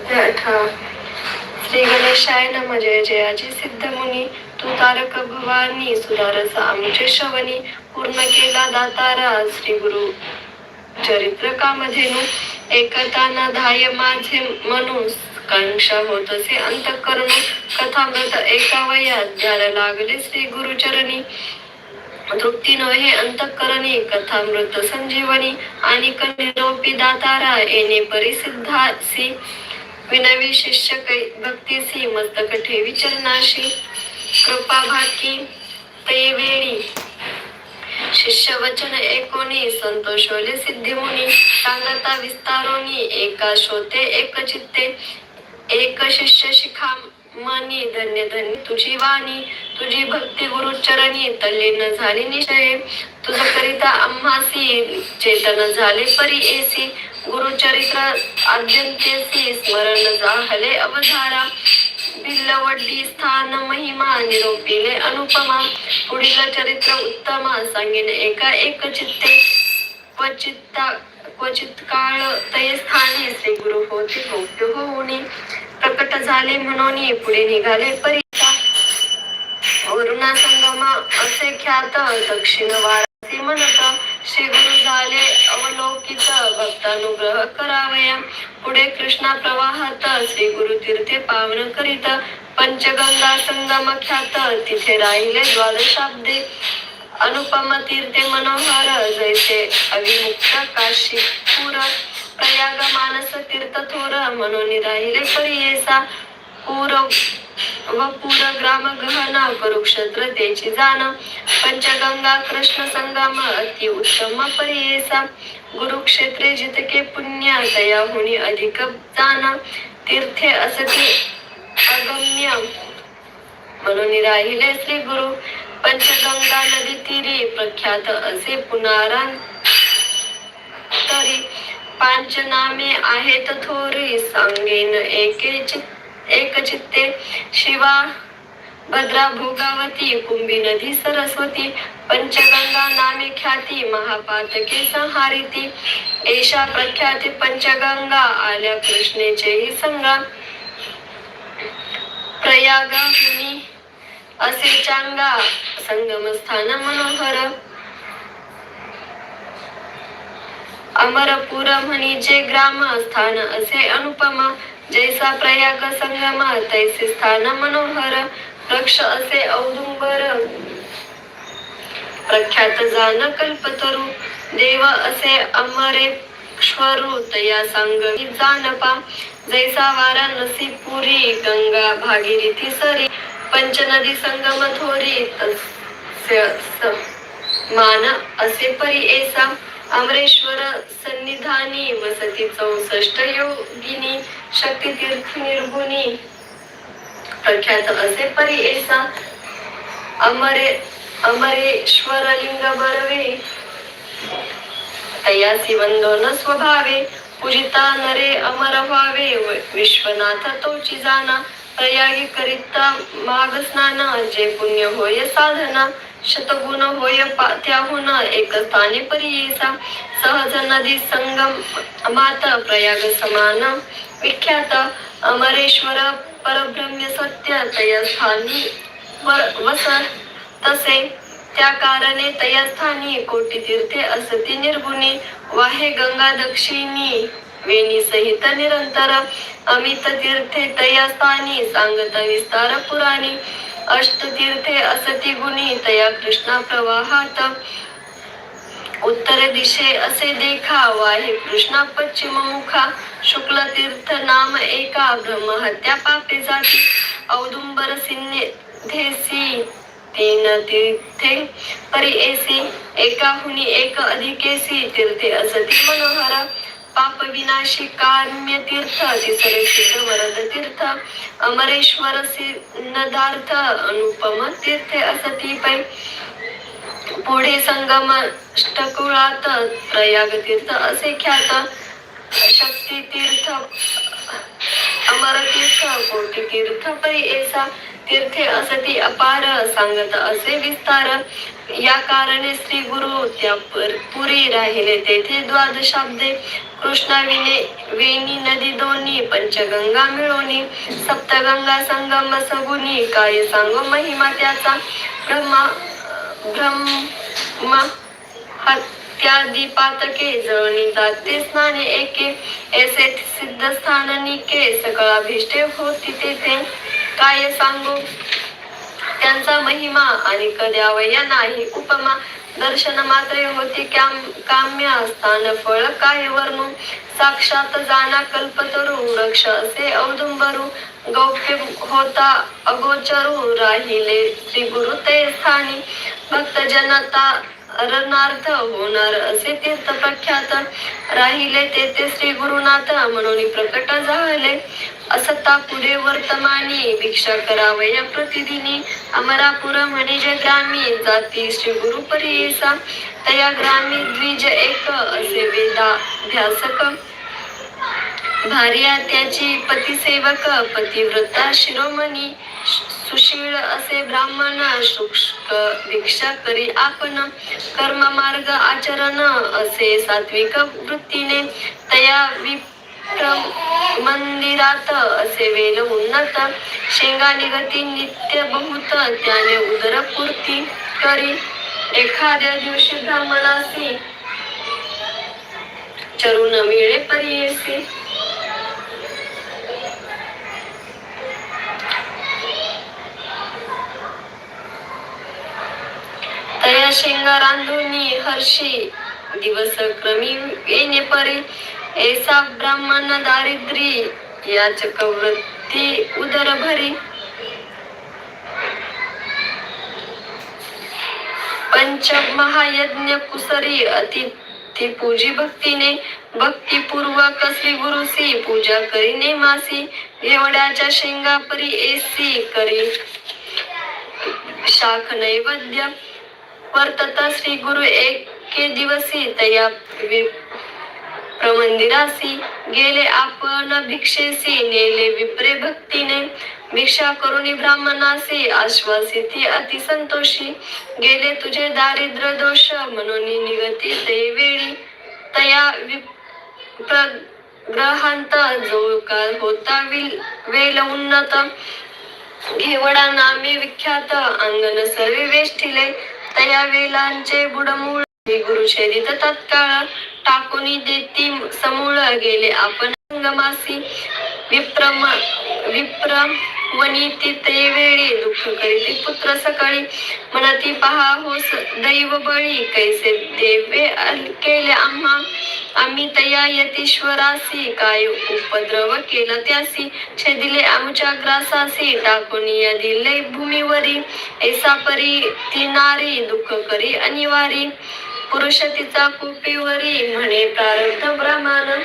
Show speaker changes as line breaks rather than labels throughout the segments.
श्री गणेशाय नम जय म्हणजे जयाची सिद्ध मुनी तू तारक भवानी सुधारस आमचे शवनी पूर्ण केला दातारा श्री गुरु चरित्र कामधेनु एकता न धाय माझे मनू कांक्षा होत असे अंत अंतकरण कथामृत एका वयात ज्याला लागले श्री गुरुचरणी तृप्ती नव्हे अंतकरणी कथामृत संजीवनी आणि निरोपी दातारा येणे परिसिद्धासी. विनवी शिष्य कै भक्तीसी मस्तक ठेवी चरणाशी कृपा भाकी ते वेळी शिष्य वचन एकोणी संतोषोले सिद्धी मुनी सांगता विस्तारोनी एका शोते एक चित्ते. एक शिष्य शिखा मनी धन्य धन्य. तुझी वाणी तुझी भक्ती गुरु चरणी तल्लीन झाली निश्चय. तुझ करिता आम्हासी चेतन झाले परी एसी. गुरुचरित्र आद्यंतेसी स्मरण जाहले अवधारा बिल्लवड्डी स्थान महिमा निरोपिले अनुपमा. पुढील चरित्र उत्तमा सांगेन. एका एक चित्ते क्वचित्ता क्वचित काळ तये स्थानी श्री गुरु होते भोग्य होऊनी प्रकट झाले म्हणून पुढे निघाले. परिता वरुणा संगमा असे ख्यात दक्षिण वारासी म्हणत श्री गुरु झाले भक्तानुग्रह करावया. पुढे कृष्णा प्रवाहात श्री गुरु तीर्थे पावन करीत पंचगंगा संगम ख्यात. तिथे राहिले द्वादशाब्दे. अनुपम तीर्थे मनोहर जैसे अविमुक्त काशी पुर. प्रयाग मानस तीर्थ थोर म्हणून राहिले परियेसा पूर व पूर ग्राम गहना कुरुक्षेत्र त्याची जाण. पंचगंगा कृष्ण संगम अति उत्तम परियेसा गुरुक्षेत्रे जितके पुण्य दया होणी अधिक जाण. तीर्थे असते अगम्य. म्हणून राहिले श्री गुरु. पंचगंगा नदी तीरी प्रख्यात असे पुनारा तरी पांच नामे आहेत थोरी. सांगेन एके चित्त एक चित्ते शिवा भद्रा भोगावती कुंभी नदी सरस्वती पंचगंगा नामे ख्याती महापातके संहारिती एषा प्रख्याती पंचगंगा आल्या कृष्णेचेही संगा प्रयागाहुनी असे चांगा संगम स्थान मनोहर. अमरपुर म्हणी जे ग्राम स्थान असे अनुपमा. जैसा प्रयाग संगम तैसे स्थान मनोहर वृक्ष असे औदुंबर. प्रख्यात जान कल्पतरू देव असे अमरेश्वरू तया सांगवी जानपा. जैसा वाराणसी पुरी गंगा भागीरथी सरी पंचनदी संगम थोरी तस्य मान असे परी ऐसा. अमरेश्वर सन्निधानी वसती चौसष्ट योगिनी शक्ती तीर्थ निर्गुणी. प्रख्यात असे परी एसा अमरे अमरेश्वर लिंग बरवे. तयासी वंदन स्वभावे पूजिता नरे अमर व्हावे. विश्वनाथ तोची जाना. प्रयागी करिता माग स्नाना जे पुण्य होय साधना. शतगुण होय त्याहून एक स्थानी परियेसा सहज नदी संगम मात प्रयाग समान. विख्यात अमरेश्वर परब्रह्म सत्य तया स्थानी वस तसे. त्या कारणे तया स्थानी कोटी तीर्थे असती निर्गुणी. वाहे गंगा दक्षिणी वेणी सहित निरंतर. अमित तीर्थे तया स्थानी सांगत विस्तार पुराणी. अष्ट तीर्थे असती गुणी तया कृष्णा प्रवाहात. उत्तर दिशे असे देखा वाहे कृष्णा पश्चिम मुखा. शुक्ल तीर्थ नाम एका ब्रह्महत्या पापे जाती. औदुंबर सिन्धेसी तीन तीर्थे परी एसी एकाहुनी एक अधिकेसी तीर्थे असती मनोहर. पाप विनाशी काम्य तीर्थ तिसरे सिद्ध वरद तीर्थ अमरेश्वर सिद्धार्थ अनुपम तीर्थे असती पै पुढे संगम अष्टकुळात प्रयाग तीर्थ असे ख्यात शक्ती तीर्थ अमर तीर्थ कोटी तीर्थ पै एसा तीर्थे असती अपार सांगत असे विस्तार. या कारणे श्री गुरु त्या पुरी राहिले. तेथे द्वादशाब्दे कृष्णाविने वेणी नदी दोन्ही पंचगंगा मिळोनी सप्तगंगा संगम सगुनी काय सांगो महिमा त्याचा? ब्रह्मा ब्रह्म त्या पातके जळणी जाते स्नाने एके ऐसे सिद्ध स्थान निके सकळ अभिष्टे होती तेथे. काय सांगू? त्यांचा महिमा आणि कद्यावया नाही उपमा दर्शन मात्र होती. काम काम्य स्थान फळ काय वर्णू साक्षात जाना कल्पतरू रक्ष असे औदुंबरू. गौप्य होता अगोचरू राहिले श्री गुरु ते स्थानी. भक्त जनता रणार्थ होणार असे तीर्थ प्रख्यात राहिले तेथे श्री गुरुनाथ म्हणून प्रकट झाले. असता पुढे वर्तमानी भिक्षा करावया प्रतिदिनी अमरापुर म्हणजे ग्रामी जाती श्री गुरु परियसा तया ग्रामी द्विज एक असे वेदाभ्यासक भार्या त्याची पतिसेवक पतिव्रता शिरोमणी सुशील असे ब्राह्मण शुष्क भिक्षा करी आपण कर्म मार्ग आचरण असे सात्विक वृत्तीने तया मंदिरात असे वेल उन्नत शेंगा निगती नित्य बहुत त्याने उदरपूर्ती करी. एखाद्या दिवशी ब्राह्मणासी चरुण मिळे परियेसी तया शेंगा रांधुनी हर्षी. दिवस क्रमी येणे परी. ऐसा ब्राह्मण दारिद्री या. चक्रवृत्ती उदर भरी. पंच महायज्ञ कुसरी अतिथी पूजी भक्तीने. भक्तीपूर्वक श्री गुरुसी पूजा करीने मासी. एवढ्याच्या शेंगा परी एसी करी. शाख नैवेद्य वर्तता श्री गुरु एक के दिवसी तया प्रमंदिरासी गेले आपण भिक्षेसी नेले विप्रे भक्तीने. भिक्षा करुणी ब्राह्मणासी आश्वासिती अति संतोषी. गेले तुझे दारिद्र दोष म्हणून निगती ते वेळी. तया विप्र ग्रहांत जो काळ होता विल वेल उन्नत. घेवडा नामे विख्यात अंगण सर्वे वेष्टिले. तया वेलांचे बुडमूळ. गुरु शरीर तत्काळ टाकून देती. समूळ गेले आपण संगमासी. विप्रम वनिती ते वेळी दुःख करीती पुत्र सकाळी म्हणती पहा होस दैव बळी कैसे देवे केले आम्हा? आम्ही तया यतीश्वरासी काय उपद्रव केला त्यासी? छेदिले आमच्या ग्रासासी टाकून या दिले भूमीवरी. ऐसा परी ती नारी दुःख करी अनिवारी. पुरुष तिचा कुपीवरी म्हणे प्रारब्ध ब्रह्मान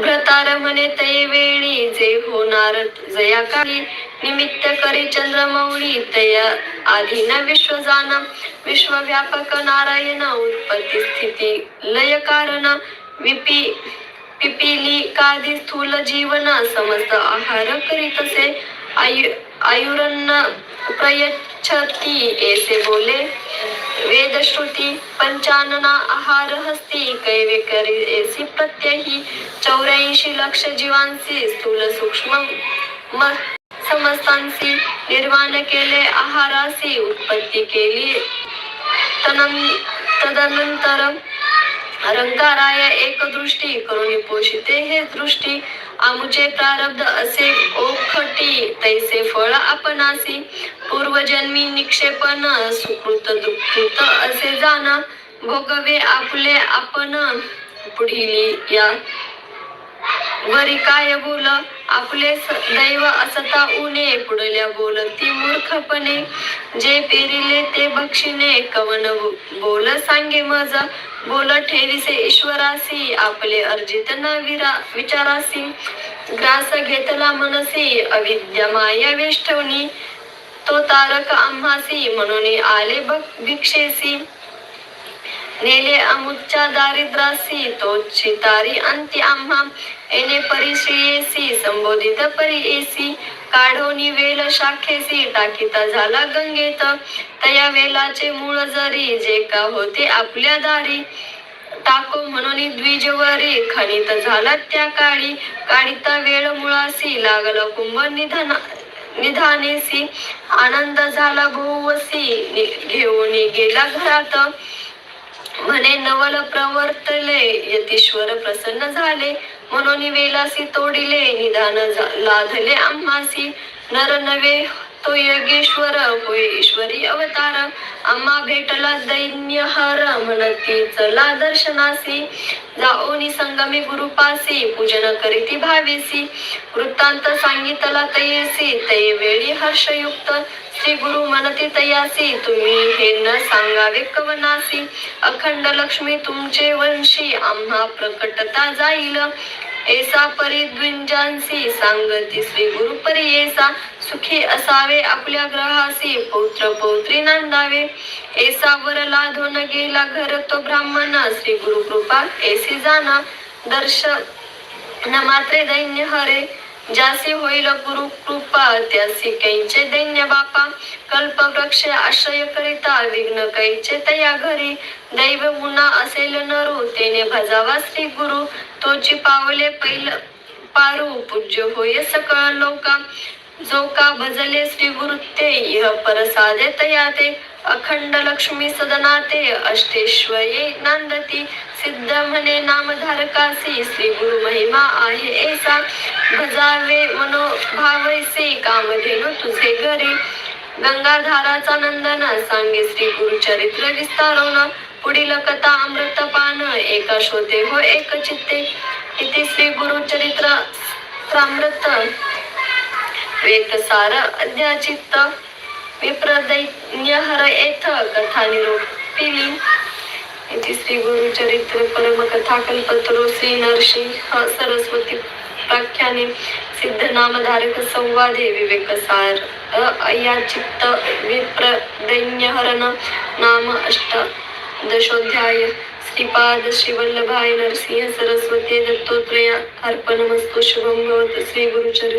व्रतार म्हणे तये वेळी जे होणार जया काळी निमित्त करी चंद्रमौळी तया आधीन विश्व जाण विश्वव्यापक नारायण उत्पत्ती स्थिती लय कारण विपी पिपिली काधी स्थूल जीवन समस्त आहार करीतसे आयु आयुरन्न प्रयच्छती एसे बोले। वेदश्रुती पंचानना आहार हस्ती कैवे करी ऐसी चौऱ्याऐंशी लक्ष जीवांसी स्थूल सूक्ष्म. म समस्तांसी निर्माण केले आहारासी उत्पत्ती केली. तनं तदनंतर रंगाराय एक दृष्टी करून पोषिते हे दृष्टी आमुचे प्रारब्ध असे ओखटी तैसे फळ आपणासी पूर्वजन्मी निक्षेपण सुकृत दुःखित असे जाण. भोगवे आपले आपण पुढील या वरी काय बोल? आपले दैव असता उने पुढल्या बोलती मूर्खपणे जे पेरिले ते बक्षिणे. कवन बोल सांगे मज बोल ठेविसे ईश्वरासी. आपले अर्जित न विरा विचारासी. ग्रास घेतला मनसी. अविद्या माया वेष्टवनी. तो तारक आम्हासी. म्हणून आले भक- भिक्षेसी. नेले अमुच्या दारिद्रासी तो चितारी अंती आम्हा. एने परिश्रियेसी संबोधित परियेसी काढोनी वेल शाखेसी टाकीता झाला गंगेत. तया वेलाचे मूळ जरी जे का होते आपल्या दारी. टाको म्हणून द्विजवरी खनित झाला त्या काळी. काढिता वेळ मुळासी लागला कुंभ निधन निधानेसी आनंद झाला भोवसी नि- घेऊन गेला घरात. म्हणे नवल प्रवर्तले यतीश्वर प्रसन्न झाले. म्हणून वेलासी तोडिले निदान लाधले आम्हासी. नर नवे तो योगेश्वर होय ईश्वरी अवतार. आम्हा भेटला दैन्य हर म्हणती चला दर्शनासी. जाओनी संगमी गुरुपासी पूजन करीती भावेसी. वृत्तांत सांगितला तयेसी तये वेळी हर्षयुक्त. श्री गुरु मनती तयासी तुम्ही हे न सांगावे कवनासी. अखंड लक्ष्मी तुमचे वंशी आम्हा प्रकटता जाईल. एसा परिद्विंजांसी सांगती श्री गुरु ऐसा सुखी असावे आपल्या ग्रहासी पौत्र पौत्री नांदावे. ऐसा वर लाधून गेला घर तो ब्राह्मण श्री गुरु कृपा एसी जाना. दर्श न मात्रे दैन्य हरे ज्यासी होईल गुरु कृपा त्यासी कैचे दैन्य बापा. कल्प वृक्ष आश्रय करिता विघ्न कैचे तया घरी. दैव मुना असेल नरू तेने भजावा श्री गुरु. तोची पावले पैल पारू पूज्य होय सकळ लोका. जो का भजले श्री गुरु ते इह परसादे तया ते अखंड लक्ष्मी सदनाते अष्टेश्वये नांदती. सिद्ध म्हणे नामधारकासी श्री गुरु महिमा आहे ऐसा. भजावे मनोभावैसे कामधेनु तुझे घरी. गंगाधाराचा नंदन सांगे श्री गुरु चरित्र विस्तारवण. पुढील कथा अमृत पान एका शोते हो एक चित्ते. इथे श्री गुरु चरित्र अमृत वेकसार विप्रदैन्य हर एथ कथा निरोपिली इथे श्री गुरु चरित्र परम कथा कल्पतरो श्री नरसिंह सरस्वती प्राख्याने. सिद्ध नामधारक संवादे विवेक सार अयाचित्त विप्र दैन्यहरण नाम अष्टादशोध्याय श्रीपाद श्रीवल्लभाय नरसिंह सरस्वती दत्तोत्रय अर्पणमस्तु शुभम भवत श्री गुरुचर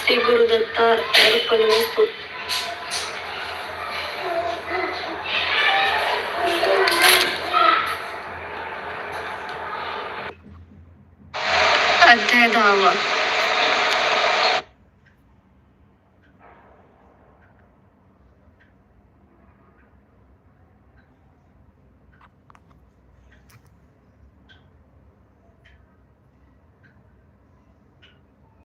श्री गुरुदत्ता अर्पणमस्तु